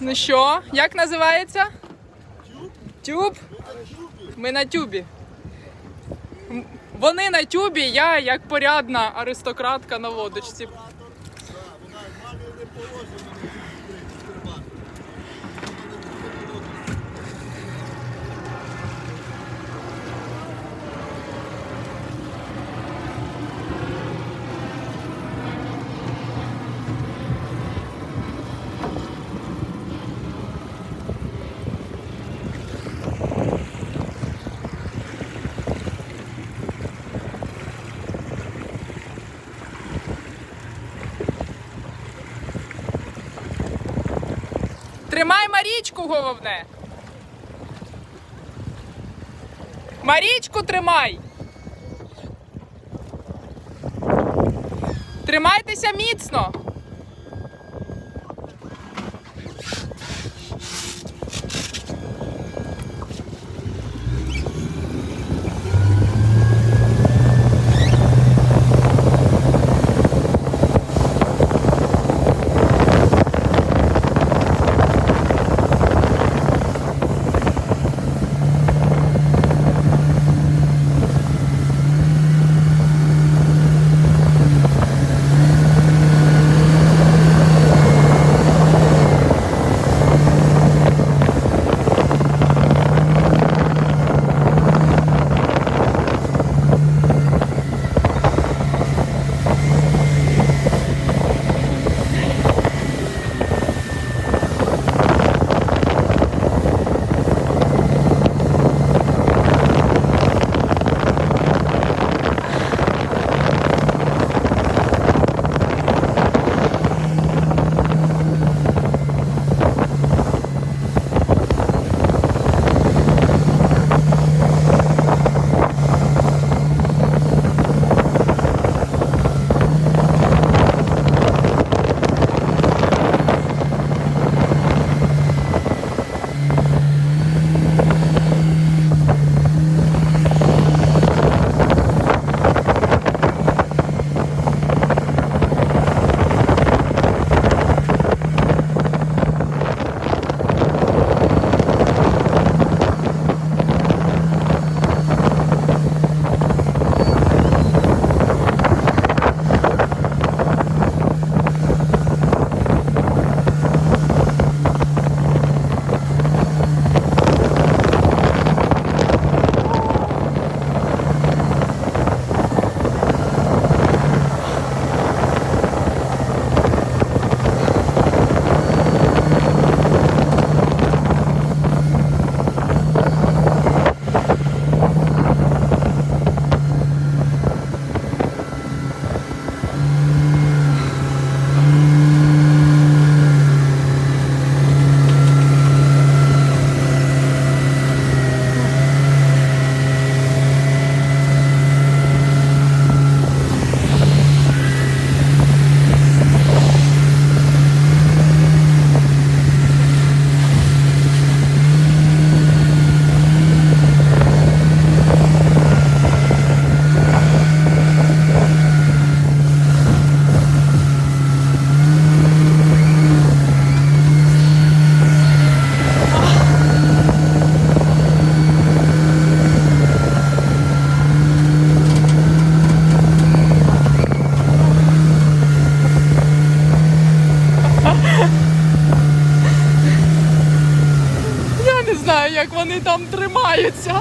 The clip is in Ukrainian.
Ну що, як називається? Тюб? Ми на тюбі. Вони на тюбі, я як порядна аристократка на лодочці. Тримай Марічку, головне. Марічку тримай. Тримайтеся міцно. Знаю, як вони там тримаються.